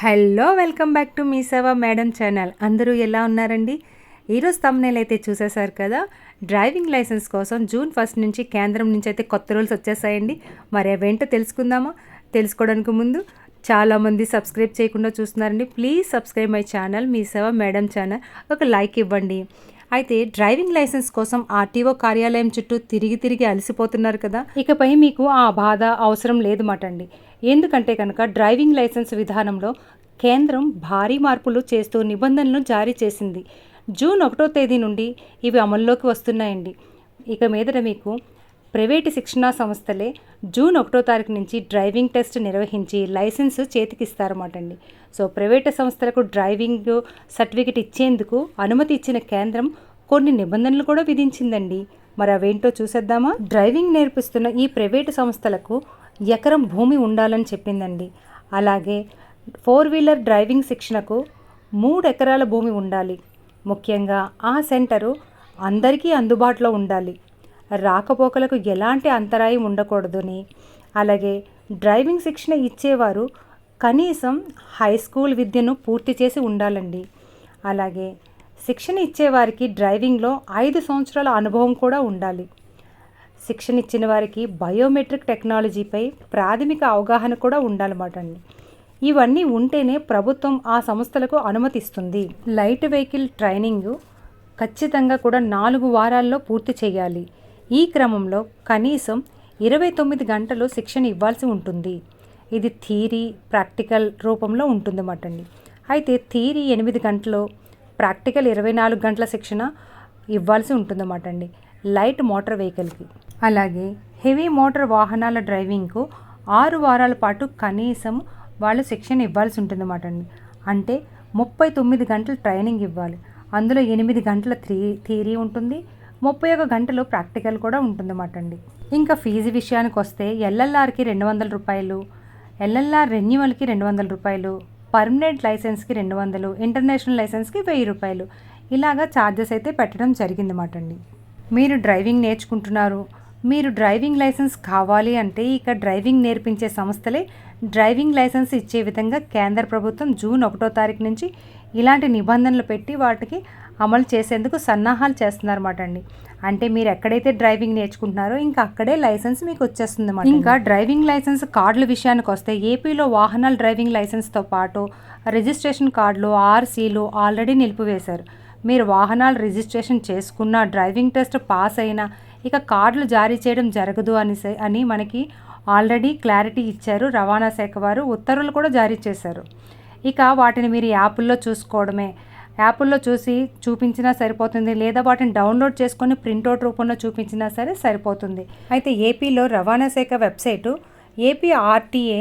Hello welcome back to మీ సేవ madam channel. అందరూ ఎలా ఉన్నారండి? ఈరోజు తమ్నేల్ అయితే చూసేశారు కదా? డ్రైవింగ్ లైసెన్స్ కోసం జూన్ ఫస్ట్ నుంచి కేంద్రం నుంచి అయితే కొత్త రూల్స్ వచ్చేసాయండి. మరి అవేంటో తెలుసుకుందామా? తెలుసుకోవడానికి ముందు చాలామంది సబ్స్క్రైబ్ చేయకుండా చూస్తున్నారండి. ప్లీజ్ సబ్స్క్రైబ్ మై ఛానల్ మీ సేవ మేడం ఛానల్. ఒక లైక్ ఇవ్వండి. అయితే డ్రైవింగ్ లైసెన్స్ కోసం ఆర్టీఓ కార్యాలయం చుట్టూ తిరిగి తిరిగి అలసిపోతున్నారు కదా. ఇకపై మీకు ఆ బాధ అవసరం లేదు మాట అండి ఎందుకంటే కనుక డ్రైవింగ్ లైసెన్స్ విధానంలో కేంద్రం భారీ మార్పులు చేస్తూ నిబంధనలు జారీ చేసింది. జూన్ ఒకటో తేదీ నుండి ఇవి అమల్లోకి వస్తున్నాయండి. ఇక మీదట మీకు ప్రైవేటు శిక్షణా సంస్థలే జూన్ ఒకటో తారీఖు నుంచి డ్రైవింగ్ టెస్ట్ నిర్వహించి లైసెన్స్ చేతికిస్తారన్నమాట అండి సో ప్రైవేటు సంస్థలకు డ్రైవింగ్ సర్టిఫికెట్ ఇచ్చేందుకు అనుమతి ఇచ్చిన కేంద్రం కొన్ని నిబంధనలు కూడా విధించిందండి. మరి అవేంటో చూసేద్దామా? డ్రైవింగ్ నేర్పిస్తున్న ఈ ప్రైవేటు సంస్థలకు ఎకరం భూమి ఉండాలని చెప్పిందండి. అలాగే ఫోర్ వీలర్ డ్రైవింగ్ శిక్షణకు మూడు ఎకరాల భూమి ఉండాలి. ముఖ్యంగా ఆ సెంటరు అందరికీ అందుబాటులో ఉండాలి. రాకపోకలకు ఎలాంటి అంతరాయం ఉండకూడదని. అలాగే డ్రైవింగ్ శిక్షణ ఇచ్చేవారు కనీసం హై స్కూల్ విద్యను పూర్తి చేసి ఉండాలండి. అలాగే శిక్షణ ఇచ్చేవారికి డ్రైవింగ్లో ఐదు సంవత్సరాల అనుభవం కూడా ఉండాలి. శిక్షణ ఇచ్చిన వారికి బయోమెట్రిక్ టెక్నాలజీపై ప్రాథమిక అవగాహన కూడా ఉండాలన్నమాట అండి ఇవన్నీ ఉంటేనే ప్రభుత్వం ఆ సంస్థలకు అనుమతిస్తుంది. లైట్ వెహికల్ ట్రైనింగ్ ఖచ్చితంగా కూడా నాలుగు వారాల్లో పూర్తి చేయాలి. ఈ క్రమంలో కనీసం ఇరవై తొమ్మిది గంటలు శిక్షణ ఇవ్వాల్సి ఉంటుంది. ఇది థీరీ ప్రాక్టికల్ రూపంలో ఉంటుందన్నమాట అండి. అయితే థీరీ ఎనిమిది గంటలు ప్రాక్టికల్ ఇరవై నాలుగు గంటల శిక్షణ ఇవ్వాల్సి ఉంటుందన్నమాట అండి. లైట్ మోటార్ వెహికల్కి. అలాగే హెవీ మోటార్ వాహనాల డ్రైవింగ్కు ఆరు వారాల పాటు కనీసం వాళ్ళు శిక్షణ ఇవ్వాల్సి ఉంటుందన్నమాట అండి. అంటే ముప్పై తొమ్మిది గంటలు ట్రైనింగ్ ఇవ్వాలి. అందులో ఎనిమిది గంటల థీ థియరీ ఉంటుంది. ముప్పై ఒక గంటలు ప్రాక్టికల్ కూడా ఉంటుందన్నమాట అండి ఇంకా ఫీజు విషయానికి వస్తే ఎల్ఎల్ఆర్కి రెండు వందల రూపాయలు ఎల్ఎల్ఆర్ రెన్యువల్కి రెండు వందల రూపాయలు పర్మనెంట్ లైసెన్స్కి రెండు వందలు ఇంటర్నేషనల్ లైసెన్స్కి వెయ్యి రూపాయలు ఇలాగా ఛార్జెస్ అయితే పెట్టడం జరిగిందన్నమాట అండి మీరు డ్రైవింగ్ నేర్చుకుంటున్నారు. మీరు డ్రైవింగ్ లైసెన్స్ కావాలి అంటే ఇక డ్రైవింగ్ నేర్పించే సంస్థలే డ్రైవింగ్ లైసెన్స్ ఇచ్చే విధంగా కేంద్ర ప్రభుత్వం జూన్ ఒకటో తారీఖు నుంచి ఇలాంటి నిబంధనలు పెట్టి వాటికి అమలు చేసేందుకు సన్నాహాలు చేస్తున్నారన్నమాట అండి. అంటే మీరు ఎక్కడైతే డ్రైవింగ్ నేర్చుకుంటున్నారో ఇంకా అక్కడే లైసెన్స్ మీకు వచ్చేస్తుంది అన్నమాట ఇంకా డ్రైవింగ్ లైసెన్స్ కార్డుల విషయానికి వస్తే ఏపీలో వాహనాల డ్రైవింగ్ లైసెన్స్తో పాటు రిజిస్ట్రేషన్ కార్డులు ఆర్సీలు ఆల్రెడీ నిలిపివేశారు. మీరు వాహనాలు రిజిస్ట్రేషన్ చేసుకున్న డ్రైవింగ్ టెస్ట్ పాస్ అయినా ఇక కార్డులు జారీ చేయడం జరగదు అని అని మనకి ఆల్రెడీ క్లారిటీ ఇచ్చారు రవాణా శాఖ వారు. ఉత్తర్వులు కూడా జారీ చేశారు. ఇక వాటిని మీరు యాప్ల్లో చూసుకోవడమే యాప్ల్లో చూసి చూపించినా సరిపోతుంది లేదా వాటిని డౌన్లోడ్ చేసుకొని ప్రింట్అవుట్ రూపంలో చూపించినా సరే సరిపోతుంది. అయితే ఏపీలో రవాణా శాఖ website AP RTA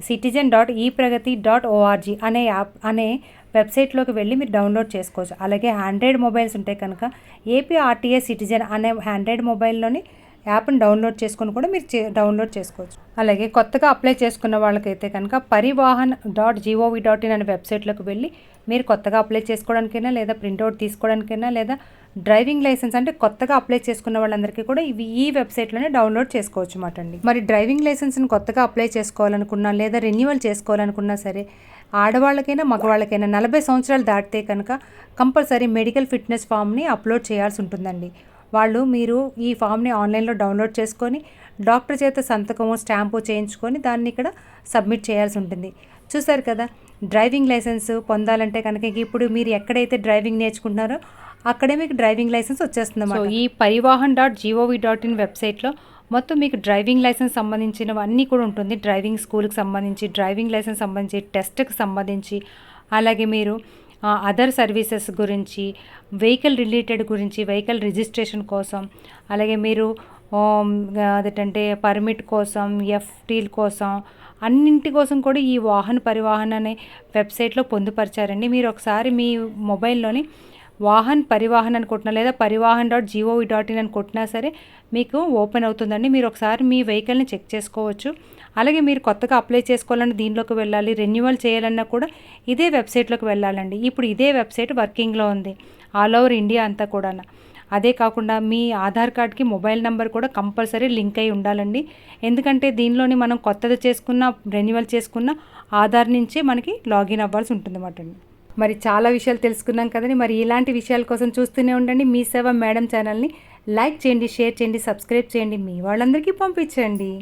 citizen dot e Pragathi dot ORG అనే యాప్ అనే వెబ్సైట్లోకి వెళ్ళి మీరు డౌన్లోడ్ చేసుకోవచ్చు. అలాగే ఆండ్రాయిడ్ మొబైల్స్ ఉంటే కనుక ఏపీ ఆర్టీఏ సిటిజన్ అనే ఆండ్రాయిడ్ మొబైల్లోని యాప్ని డౌన్లోడ్ చేసుకొని కూడా మీరు చే డౌన్లోడ్ చేసుకోవచ్చు. అలాగే కొత్తగా అప్లై చేసుకున్న వాళ్ళకైతే కనుక Parivahan dot GOV dot in అనే వెబ్సైట్లోకి వెళ్ళి మీరు కొత్తగా అప్లై చేసుకోవడానికైనా లేదా ప్రింట్అవుట్ తీసుకోవడానికైనా లేదా డ్రైవింగ్ లైసెన్స్ అంటే కొత్తగా అప్లై చేసుకున్న వాళ్ళందరికీ కూడా ఇవి ఈ వెబ్సైట్లోనే డౌన్లోడ్ చేసుకోవచ్చు మాట అండి. మరి డ్రైవింగ్ లైసెన్స్ని కొత్తగా అప్లై చేసుకోవాలనుకున్నా లేదా రెన్యువల్ చేసుకోవాలనుకున్నా సరే ఆడవాళ్ళకైనా మగవాళ్ళకైనా నలభై సంవత్సరాలు దాటితే కనుక కంపల్సరీ మెడికల్ ఫిట్నెస్ ఫామ్ని అప్లోడ్ చేయాల్సి ఉంటుందండి. వాళ్ళు మీరు ఈ ఫామ్ని ఆన్లైన్లో డౌన్లోడ్ చేసుకొని డాక్టర్ చేత సంతకము స్టాంపు చేయించుకొని దాన్ని ఇక్కడ సబ్మిట్ చేయాల్సి ఉంటుంది. చూసారు కదా డ్రైవింగ్ లైసెన్స్ పొందాలంటే కనుక ఇప్పుడు మీరు ఎక్కడైతే డ్రైవింగ్ నేర్చుకుంటున్నారో అక్కడే మీకు డ్రైవింగ్ లైసెన్స్ వచ్చేస్తుంది సో ఈ Parivahan dot GOV dot in వెబ్సైట్లో మొత్తం మీకు డ్రైవింగ్ లైసెన్స్ సంబంధించినవన్నీ కూడా ఉంటుంది. డ్రైవింగ్ స్కూల్కి సంబంధించి డ్రైవింగ్ లైసెన్స్ సంబంధించి టెస్ట్కి సంబంధించి అలాగే మీరు అదర్ సర్వీసెస్ గురించి వెహికల్ రిలేటెడ్ గురించి వెహికల్ రిజిస్ట్రేషన్ కోసం అలాగే మీరు um, అదేంటంటే పర్మిట్ కోసం ఎఫ్టీల్ కోసం అన్నింటి కోసం కూడా ఈ వాహన పరివాహన్ అనే వెబ్సైట్లో పొందుపరిచారండి. మీరు ఒకసారి మీ మొబైల్లోని వాహన్ పరివాహన్ అని కొట్టినా లేదా Parivahan dot GOV dot in అని కొట్టినా సరే మీకు ఓపెన్ అవుతుందండి. మీరు ఒకసారి మీ వెహికల్ని చెక్ చేసుకోవచ్చు. అలాగే మీరు కొత్తగా అప్లై చేసుకోవాలన్నా దీనిలోకి వెళ్ళాలి రెన్యువల్ చేయాలన్నా కూడా ఇదే వెబ్సైట్లోకి వెళ్ళాలండి. ఇప్పుడు ఇదే వెబ్సైట్ వర్కింగ్లో ఉంది ఆల్ ఓవర్ ఇండియా అంతా కూడా అదే కాకుండా మీ ఆధార్ కార్డ్కి మొబైల్ నెంబర్ కూడా కంపల్సరీ లింక్ అయి ఉండాలండి. ఎందుకంటే దీనిలోని మనం కొత్తది చేసుకున్న రెన్యువల్ చేసుకున్న ఆధార్ నుంచే మనకి లాగిన్ అవ్వాల్సి ఉంటుంది అన్నమాట మరి చాలా విషయాలు తెలుసుకున్నాం కదండి. మరి ఇలాంటి విషయాల కోసం చూస్తూనే ఉండండి. మీ సేవ మేడం ఛానల్ని లైక్ చేయండి షేర్ చేయండి సబ్స్క్రైబ్ చేయండి. మీ వాళ్ళందరికీ పంపించండి.